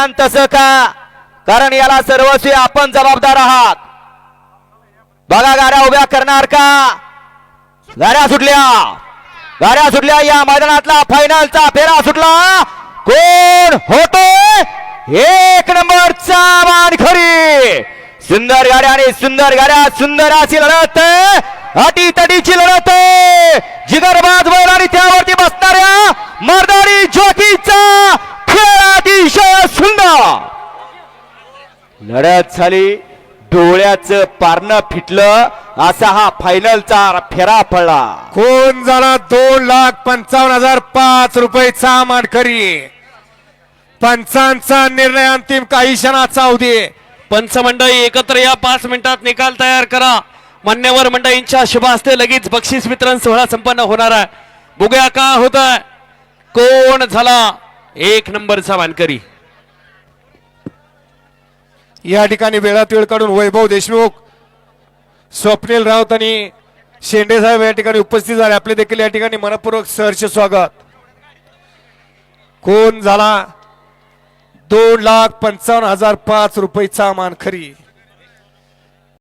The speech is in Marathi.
आणि तसं का? कारण याला सर्वस्वी आपण जबाबदार आहात. बघा गाड्या उभ्या करणार का? गाड्या सुटल्या. गाड्या सुटल्या या मैदानातला फायनलचा फेरा सुटला. कोण होतोय? एक नंबरचा मानखरी. सुंदर गाड्या आणि सुंदर गाड्या सुंदर अशी लढत. अटी तटीची लढत. जिगरबाज बैल आणि त्यावरती बसणाऱ्या मर्दारी जॉकीचा लढत झाली. डोळ्याचं पारणं फिटलं. असा हा फायनलचा फेरा पडला. कोण झाला दोन लाख पंचावन्न हजार पाच रुपयेचा मानकरी पंचांचा निर्णय अंतिम काही क्षणाचा होते पंचमंडळी एकत्र या पाच मिनिटात निकाल तयार करा. मान्यवर मंडळींच्या शुभ हस्ते लगेच बक्षीस वितरण सोहळा संपन्न होणार आहे. बघूया का होत कोण झाला एक नंबरचा मानकरी या ठिकाणी वेळात वेळ काढून वैभव देशमुख स्वप्नील राऊत आणि शेंडे साहेब या ठिकाणी उपस्थित झाले. आपले देखील या ठिकाणी मनपूर्वक सहर्ष स्वागत. कोण झाला? दोन लाख पंचावन्न हजार पाच रुपयेचा मानखरी